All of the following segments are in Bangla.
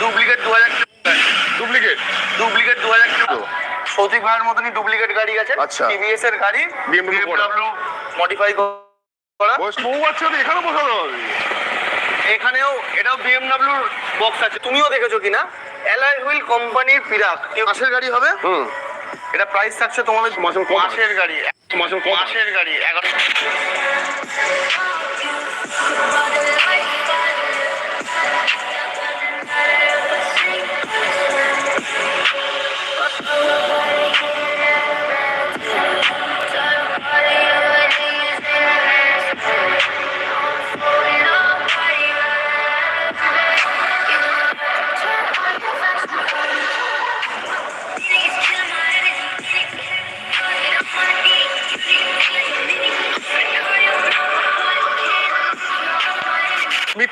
ডুপ্লিকেট দু হাজার ডুপ্লিকেট ডুপ্লিকেট দু হাজার সৌতিক ভাইয়ের মতনই ডুপ্লিকেট গাড়ি আছে। আচ্ছা। টিভিএস এর গাড়ি। বিএমডব্লিউ মডিফাই করা। বউ আছে এখানে বসানো হবে। এখানেও এটাও বিএমডব্লিউর বক্স আছে। তুমিও দেখেছ কিনা? অ্যালয় হুইল কোম্পানির পিরাক মাসের গাড়ি হবে? হুম। এটা প্রাইস থাকছে তোমাদের মাসের গাড়ি। মাসের গাড়ি এগারো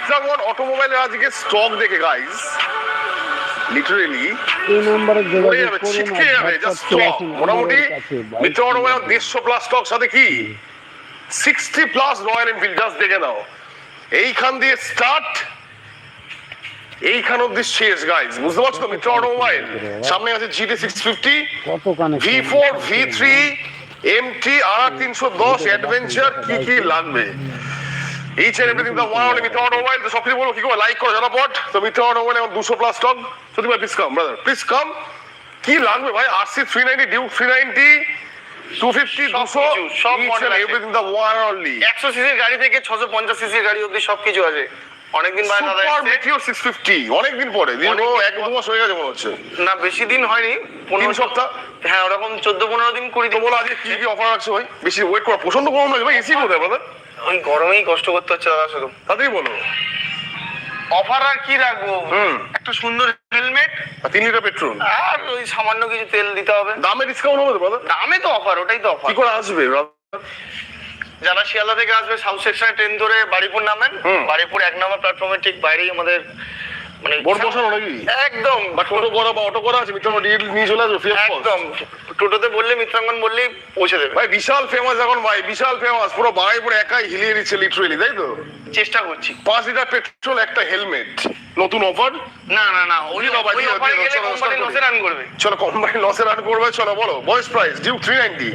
মিত্রাগণ অটোমোবাইলের আজকে স্টক দেখে গাইস লিটারেলি ছিটকে যাবে জাস্ট স্টক মোটামুটি মিত্র অটোমোবাইল দেড়শো প্লাস স্টক সাথে কি? Sixty plus Royal Enfield just দেখে নাও। এইখান দিয়ে স্টার্ট এইখান অব্দি শেষ গাইস বুঝতে পারছ তো মিত্র অটোমোবাইল সামনে আছে GT six fifty V four V three MT আর তিনশো দশ অ্যাডভেঞ্চার কি কি লাগবে? Each and everything the one only Mitra automobile তো সব কিছু বলব কি করে লাইক করো ঝটাপট তো মিত্র অটোমোবাইল এখন দুশো প্লাস স্টক সত্যি ভাই please come brother please come কি লাগবে ভাই RC three ninety Duke three ninety two fifty সব দুশো আছে। এভরিথিং দ্য ওয়ান অনলি একশো সিসির গাড়ি থেকে ছশো পঞ্চাশ সিসির গাড়ি অব্দি আছে। অনেকদিন দাদা সুপার অনেকদিন পরে। দীর্ঘ এক দু মাস হয়ে গেছে মনে হচ্ছে। না বেশি দিন হয়নি। পনেরো তিন সপ্তাহ? হ্যাঁ ওরকম চোদ্দ পনেরো দিন বলো আজকে কি কি অফার রাখছে ভাই? বেশি ওয়েট করা লাগে ভাই এসি কোথায় ব্রাদার ওই গরমেই কষ্ট করতে হচ্ছে দাদা শুধু। তাতেই বলো। অফার আর কি রাখব? হুম। একটা সুন্দর হেলমেট আর তিন লিটার পেট্রোল আর ওই সামান্য কিছু তেল দিতে হবে। দামে ডিসকাউন্ট হবে তো বলো দামে তো অফার ওটাই তো অফার কি করে আসবে যারা শিয়ালদা থেকে আসবে সাউথ সেকশনে ট্রেন ধরে বাড়িপুর নামেন। বাড়িপুর এক নম্বর প্ল্যাটফর্মে ঠিক বাইরেই আমাদের মানে বোর্ড বসানো নাকি? একদম। বা টোটো করা বা অটো করা আছে নিয়ে চলে আসবে একদম। টোটোতে বললে মিত্রাঙ্গন বললেই পৌঁছে দেবে। ভাই বিশাল ফেমাস এখন ভাই বিশাল ফেমাস পুরো বাড়াইপুরে একাই হিলিয়ে দিচ্ছে লিটারেলি তাই তো? চেষ্টা করছি। পাঁচ লিটার পেট্রোল একটা হেলমেট নতুন অফার না না না ওই অফারে লসে রান করবে। চলো কোম্পানি লসে রান করবে চলো বলো বয়স প্রাইস থ্রি নাইনটি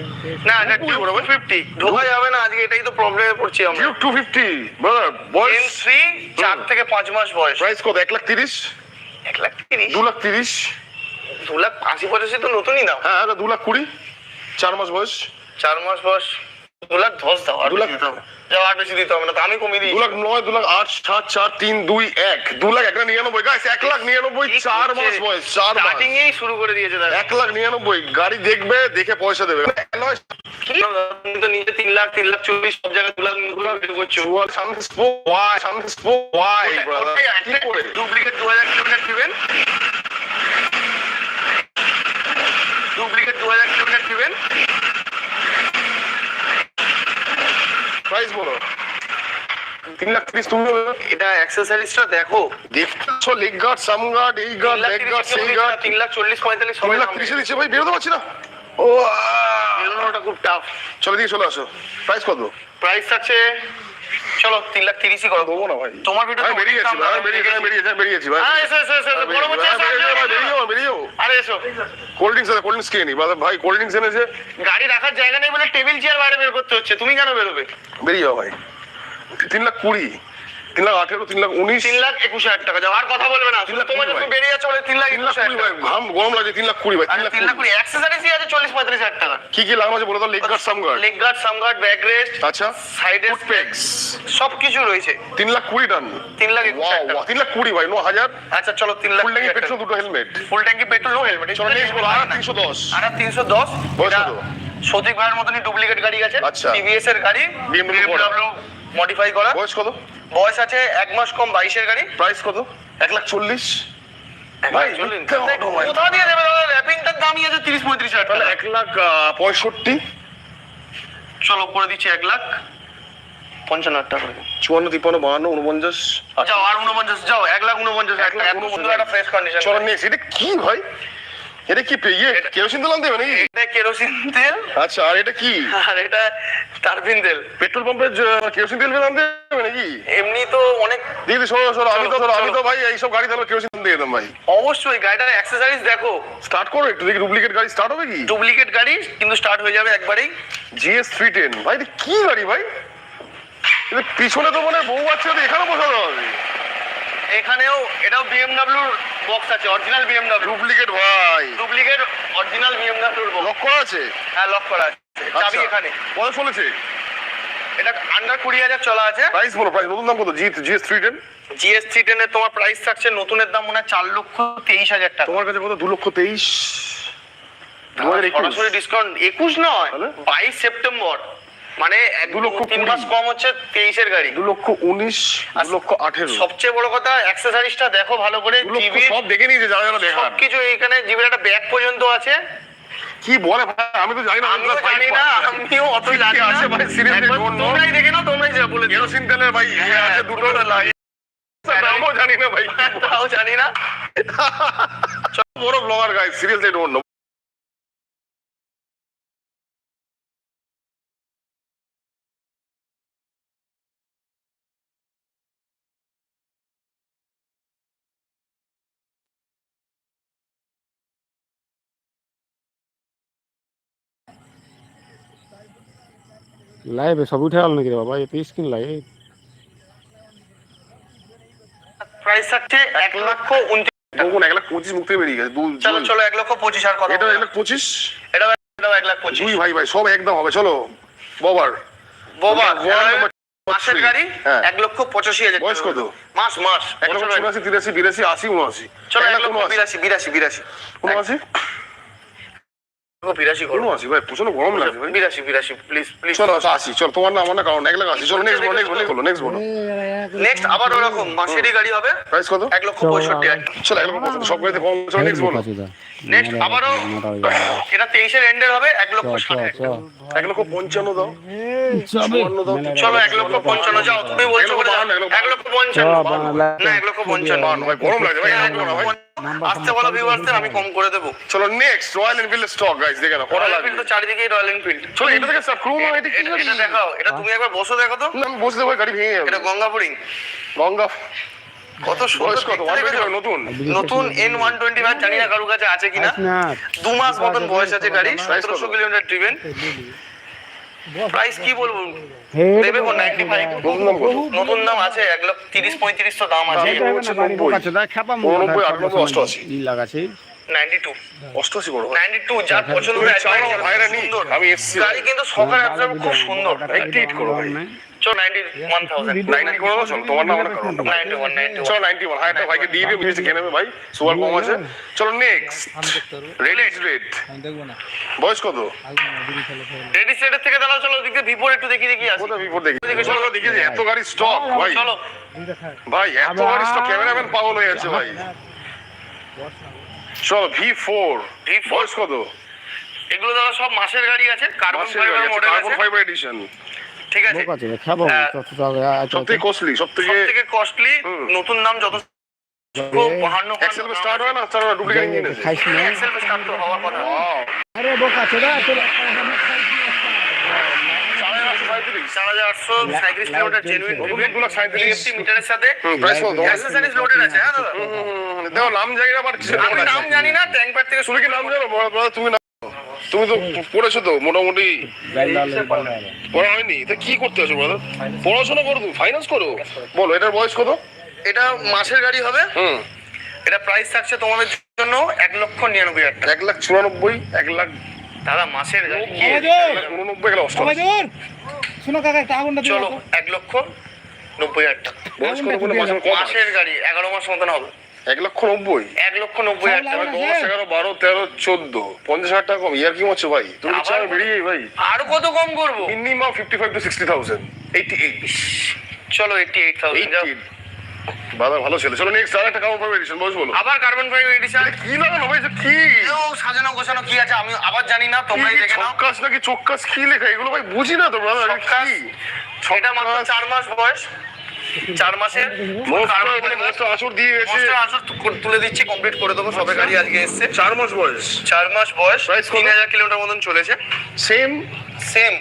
না এটা কুড়ি করে ভাই। ফিফটি ঢোকা যাবে না আজকে এটাই তো প্রবলেমে পড়ছি আমরা। টু ফিফটি ব্রাদার এন বয়স থ্রি চার থেকে পাঁচ মাস বয়স। প্রাইস কত? এক লাখ তিরিশ? এক লাখ তিরিশ? দু লাখ তিরিশ। দু লাখ আশি পঁচাশি তো নতুনই দাম। হ্যাঁ দু লাখ কুড়ি। চার মাস বয়স। চার মাস বয়স। দু লাখ দশ দাও আর দু বেশি দিতে হবে। যাও আর বেশি দিতে হবে না তো আমি কমিয়ে দিই দু লাখ নয় দু লাখ আট সাত চার তিন দুই এক। দু লাখ একটা নিরানব্বই। গাইস এক লাখ নিরানব্বই চার মাস বয়স চার মাস। স্টার্টিং এই শুরু করে দিয়েছে দাদা। এক লাখ নিরানব্বই। গাড়ি দেখবে দেখে পয়সা দেবে। তো নিজে তিন লাখ তিন লাখ চল্লিশ সব জায়গায় দু লাখ দু লাখ বের করছ চুয়াল, সামনে spoke why, সামনে spoke why, brother? কি করে? ডুপ্লিকেট দু হাজার কিলোমিটার দিবেন? ডুপ্লিকেট দু হাজার কিলোমিটার দিবেন? Price বলো। তিন লাখ তিরিশ তুমি এটা অ্যাক্সেসরিজটা দেখো। দেখছ লেগ গার্ড সাম গার্ড এই গার্ড লেগ গার্ড সেই গার্ড তিন লাখ চল্লিশ পঁয়তাল্লিশ তিন সবাই লাখ তিরিশে দিচ্ছে ভাই বেরোতে পারছি না। ও। বেরোনোটা খুব টাফ চলে দিয়ে চলে আসো। প্রাইস কত? প্রাইস আছে চলো তিন লাখ তিরিশই করো দেবো না ভাই। তোমার ভিডিও বেরিয়ে গেছি ভাই বেরিয়ে গেছি। বেরিয়ে গেছি বেরিয়ে গেছি ভাই এসো এসো এসো আমি বড় এসো, ভাই, বেরিয়ে যাও, বেরিয়ে যাও, আরে এসো। কোল্ড ড্রিঙ্কস আছে কোল্ড ড্রিঙ্কস খেয়ে নি। ভাই কোল্ড ড্রিঙ্কস এনেছে। গাড়ি রাখার জায়গা নেই বলে টেবিল চেয়ার বাইরে বের করতে হচ্ছে। তুমি কেন বেরোবে? বেরিয়ে যাও ভাই। তিন লাখ কুড়ি। তিন লাখ আঠেরো তিন লাখ উনিশ। তিন লাখ একুশ হাজার টাকা যাও আর কথা বলবে না। তোমার যখন। বেরিয়ে যাচ্ছে বলে তিন লাখ একুশ হাজার টাকা। ঘাম গরম লাগে তিন লাখ কুড়ি ভাই তিন লাখ কুড়ি। অ্যাক্সেসরিজই আছে চল্লিশ পঁয়তাল্লিশ হাজার টাকা। কি কি লাগানো আছে বলে দাও leg guard sump guard leg guard sump guard back rest আচ্ছা সাইডের ফুট পেক্স সব কিছু রয়েছে। তিন লাখ কুড়ি টান তিন লাখ একুশ হাজার তিন লাখ কুড়ি ভাই নো হাজার। আচ্ছা চলো তিন লাখ ফুল ট্যাঙ্কি পেট্রোল দুটো হেলমেট ফুল ট্যাঙ্কি পেট্রোল নো হেলমেট চলো নেক্সট বলো আর তিনশো দশ। আর তিনশো দশ। সতীক ভাইয়ের মতনই ডুপ্লিকেট গাড়ি আছে। আচ্ছা। টিভিএস এর গাড়ি করা। মডিফাই করা। বয়স কত? বয়স আছে এক মাস কম বাইশের গাড়ি। প্রাইস কত? এক লাখ চল্লিশ। ভাই কোথা দিয়ে দেবে? দাদা র্যাপিংটার দামই আছে তিরিশ পঁয়ত্রিশ হাজার তাহলে এক লাখ পঁয়ষট্টি। চলো করে দিচ্ছি এক লাখ। পঞ্চান্ন হাজার টাকা। চুয়ান্ন তিপ্পান্ন বাহান্ন উনপঞ্চাশ যাও আর উনপঞ্চাশ যাও এক লাখ উনপঞ্চাশ এক লাখ উনপঞ্চাশ। একটা ফ্রেশ কন্ডিশন চলো নেক্সট এটা কি ভাই? এটা কি ইয়ে কেরোসিন তেল আনতে হবে নাকি? এটা কেরোসিন তেল। আচ্ছা আর এটা কি? আর এটা টারবিন তেল। পেট্রোল পাম্পের কেরোসিন তেল আনতে হবে নাকি? এমনি তো অনেক দিদি শোনো শোনো আমি তো আমি তো ভাই এইসব গাড়ি তাহলে কেরোসিন দিয়ে দিতাম ভাই। অবশ্যই গাড়িটার অ্যাক্সেসরিজ দেখো। স্টার্ট করো একটু দেখি ডুপ্লিকেট গাড়ি স্টার্ট হবে কি? ডুপ্লিকেট গাড়ি কিন্তু স্টার্ট হয়ে যাবে একবারেই। জিএস থ্রি টেন ভাই কি গাড়ি ভাই? পিছনে তো মানে বউ বাচ্চা তো এখানে বসাতে হবে। এখানেও এটাও বিএমডব্লিউর বক্স আছে অরিজিনাল বিএমডব্লিউ ডুপ্লিকেট ভাই। ডুপ্লিকেট অরিজিনাল বিএমডব্লিউর বক্স লক করা আছে? হ্যাঁ লক করা আছে। চাবি আচ্ছা। এখানে। কত চলেছে? এটা আন্ডার কুড়ি হাজার চলা আছে। প্রাইস বলো প্রাইস নতুন দাম কত? G GS three ten GS three টেনের তোমার প্রাইস থাকছে নতুনের দাম মনে হয় চার লক্ষ তেইশ হাজার টাকা। তোমার কাছে কত? দু লক্ষ তেইশ। সরাসরি ডিসকাউন্ট একুশ নয় বাইশ সেপ্টেম্বর। মানে দু লক্ষ তিন মাস কম হচ্ছে তেইশের গাড়ি। দু লক্ষ উনিশ দু লক্ষ আঠেরো। সবচেয়ে বড় কথা অ্যাক্সেসরিজটা দেখো ভালো করে সব দেখে নিয়েছে যারা যারা সবকিছু এইখানে জিবির একটা ব্যাগ পর্যন্ত আছে। কি বলে ভাই? আমি তো জানি না আমিও জানি না আমিও অত জানি আছে ভাই, know? তোমরাই দেখে নাও তোমরাই যা বলে দিও কেরোসিন তেলের ভাই ইয়ে হ্যাঁ, আছে দুটো লাগে নামও জানি না ভাই। তাও জানি না। বড় blogger guy seriously don't know লাইভে সব উঠে গেল নাকি বাবা? এ তো স্ক্রিন লাইভ প্রাইস থাকছে এক লক্ষ উনত্রিশ কোন এক লাখ পঁচিশ মুখ থেকে বেরিয়ে গেছে। দু চলো চলো এক লক্ষ পঁচিশ আর কথা এটা বলো। এক না। লাখ পঁচিশ? এটাও এটাও এক লাখ পঁচিশ। দুই ভাই ভাই সব একদম হবে। চলো ববার। বোবা মাসের গাড়ি হ্যাঁ। এক লক্ষ পঁচাশি হাজার বয়স কত? মাস মাস এক লক্ষ বছর হয়নি। চুরাশি তিরাশি বিরাশি আশি উনআশি। চলো এক এক লাখ লক্ষ উনআশি। বিরাশি বিরাশি বিরাশি। উনআশি? লক্ষ বিরাশি করো আসি ভাই প্রচণ্ড গরম লাগছে ভাই। বিরাশি বিরাশি প্লিজ প্লিজ চলো আসি চল তোমার নাম না কারণ এক লাখ আশি চলো নেক্সট বলো নেক্সট বলো নেক্সট বলো। নেক্সট আবার ওরকম মাসেরই গাড়ি হবে। প্রাইস কত? এক লক্ষ পঁয়ষট্টি চলো এক লক্ষ পঁয়ষট্টি, সব গাড়িতে কম চলো নেক্সট বলো। নেক্সট আবারও এটা তেইশের এন্ডের হবে এক লক্ষ। এক লক্ষ পঞ্চান্ন দাও। চলো। এক লক্ষ পঞ্চান্ন যাও তুমি বলছো বলে এক লক্ষ পঞ্চান্ন না এক লক্ষ পঞ্চান্ন ভাই গরম লাগছে ভাই করো। আসতে বলো ভিউয়ার্সদের আমি কম করে দেবো। চলো next Royal Enfield stock guys দেখে না কটা লাগবে। তো চারিদিকেই রয়্যাল এনফিল্ড চলো এটা থেকে স্টার্ট করুন এটা কি এটা দেখাও এটা তুমি একবার বসো দেখো তো। না, আমি বসলে ভাই গাড়ি ভেঙে যাবে। এটা গঙ্গাপুরিং গঙ্গা কত বয়স কত নতুন নতুন এন ওয়ান টোয়েন্টি ফাইভ জানি না কারোর কাছে আছে কিনা দু মাস মতন বয়স আছে গাড়ি সতেরোশো কিলোমিটার ড্রিভেন প্রাইস কি বলব দেবে কোন নাইনটি ফাইভ নতুন দাম আছে এক লক্ষ তিরিশ পঁয়ত্রিশ তো দাম আছে নব্বই। উননব্বই, আটানব্বই, অষ্টআশি। লাগাছে নাইনটি টু অষ্টআশি বড় নাইনটি টু যার পছন্দ হয়। আমি গাড়ি কিন্তু অ্যাপসটা খুব সুন্দর একটু করো ভাই। চো নাইনটি ওয়ান থাউজেন্ড 90 করে দাও, তোমার না আমার না কারণ। নাইনটি ওয়ান 91, হ্যাঁ, একটা ভাইকে দিয়ে দিও, জিনিসটা কিনে ভাই, সুপার কম আছে। চলো next, Red is বয়স কত? রেডি সেটের থেকে দাঁড়াও চলো ওদিকে ভিভোর একটু দেখি দেখি আসি। কোথায় বিপদ দেখি? চলো, দেখি এত গাড়ি stock, ভাই। চলো। ভাই, এত গাড়ি cameraman পাগল হয়ে যাচ্ছে ভাই। চলো, V4, V4 বয়স কত? এগুলো দাদা সব মাসের গাড়ি আছে কার্বন ফাইবার মডেল আছে। fiber edition। ঠিক আছে। সবথেকে costly, সবথেকে সব থেকে কস্টলি। নতুন দাম যত আরে বোক নাম জানি না বাট নাম জানি না ট্যাঙ্ক থেকে তুমি কি নাম জানো? বড় বড় তুমি তুমি তো পড়েছো তো মোটামুটি। পড়া হয়নি? তা কি করতে আছো বলো? পড়াশোনা করো তুমি ফাইন্যান্স করো? বলো এটার বয়স কত? এটা মাসের গাড়ি হবে। হুম। এটা প্রাইস থাকছে তোমাদের জন্য এক লক্ষ নিরানব্বই হাজার এক লাখ চুরানব্বই এক লাখ দাদা মাসের গাড়ি? উননব্বই এক লাখ শোনো কাকা চলো এক লক্ষ নব্বই হাজার টাকা। মাসের গাড়ি এগারো মাস মতন হবে। এক লক্ষ নব্বই? এক লক্ষ নব্বই হাজার টাকা দশ এগারো বারো তেরো চোদ্দ পঞ্চাশ হাজার টাকা কম। ইয়ার কি হচ্ছে ভাই? তুমি চার বেরিয়ে ভাই। আর কত কম করব? Minimum fifty five to sixty thousand eighty eight চলো এইটি এইট থাউজেন্ড ভালো ছিল। চলো নেক্সট আর একটা কাপড় পাবে এডিশন বয়স বলো। আবার কার্বন ফাইবার এডিশন কি লাগানো এটা কি? এও সাজানো গোছানো কি আছে? আমি আবার জানি না তোমরাই দেখে নাও। চক্কাস নাকি চক্কাস কি লেখা? এগুলো ভাই বুঝি না তো ব্রাদার। কি? এটা মাত্র চার মাস বয়স। চার মাসে আসর দিয়ে গেছে আসর তুলে দিচ্ছি কমপ্লিট করে দেবো সবে গাড়ি আজকে এসছে। চার মাস বয়স। চার মাস বয়স? তিন হাজার কিলোমিটার মতন চলেছে। Same same